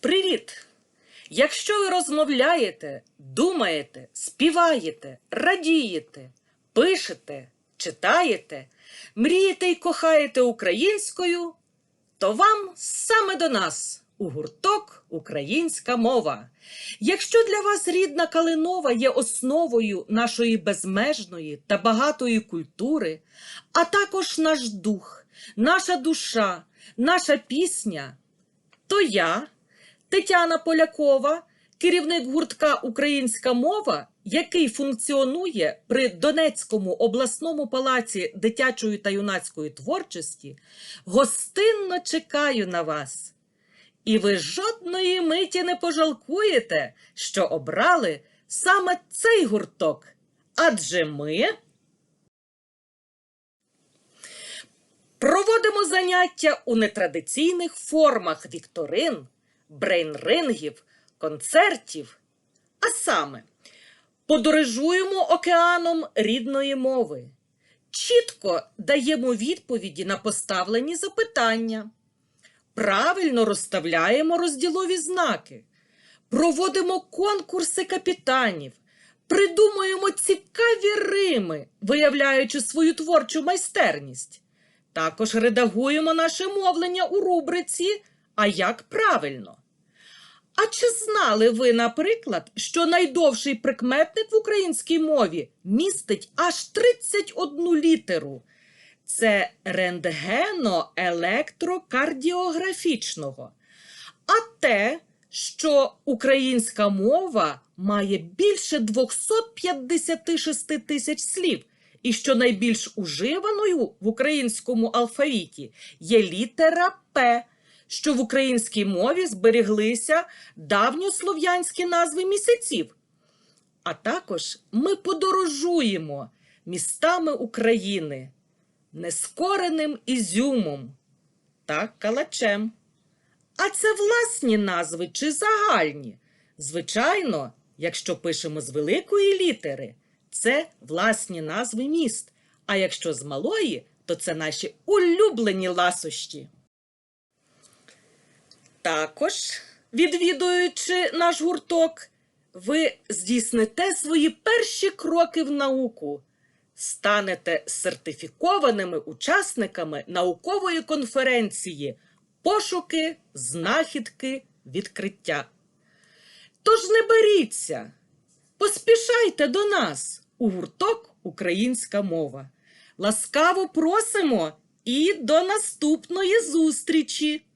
Привіт! Якщо ви розмовляєте, думаєте, співаєте, радієте, пишете, читаєте, мрієте і кохаєте українською, то вам саме до нас у гурток Українська мова. Якщо для вас рідна Калинова є основою нашої безмежної та багатої культури, а також наш дух, наша душа, наша пісня, то я, Тетяна Полякова, керівник гуртка Українська мова, який функціонує при Донецькому обласному палаці дитячої та юнацької творчості, гостинно чекаю на вас. І ви жодної миті не пожалкуєте, що обрали саме цей гурток. Адже ми проводимо заняття у нетрадиційних формах вікторин, брейнрингів, концертів. А саме, подорожуємо океаном рідної мови, чітко даємо відповіді на поставлені запитання, правильно розставляємо розділові знаки, проводимо конкурси капітанів, придумуємо цікаві рими, виявляючи свою творчу майстерність. Також редагуємо наше мовлення у рубриці А як правильно? А чи знали ви, наприклад, що найдовший прикметник в українській мові містить аж 31 літеру? Це рентгено-електрокардіографічного. А те, що українська мова має більше 256 тисяч слів, і що найбільш уживаною в українському алфавіті є літера П, що в українській мові зберіглися давньослов'янські назви місяців. А також ми подорожуємо містами України нескореним ізюмом та калачем. А це власні назви чи загальні? Звичайно, якщо пишемо з великої літери, це власні назви міст. А якщо з малої, то це наші улюблені ласощі. Також, відвідуючи наш гурток, ви здійсните свої перші кроки в науку, станете сертифікованими учасниками наукової конференції Пошуки, знахідки, відкриття. Тож не беріться, поспішайте до нас у гурток Українська мова. Ласкаво просимо і до наступної зустрічі!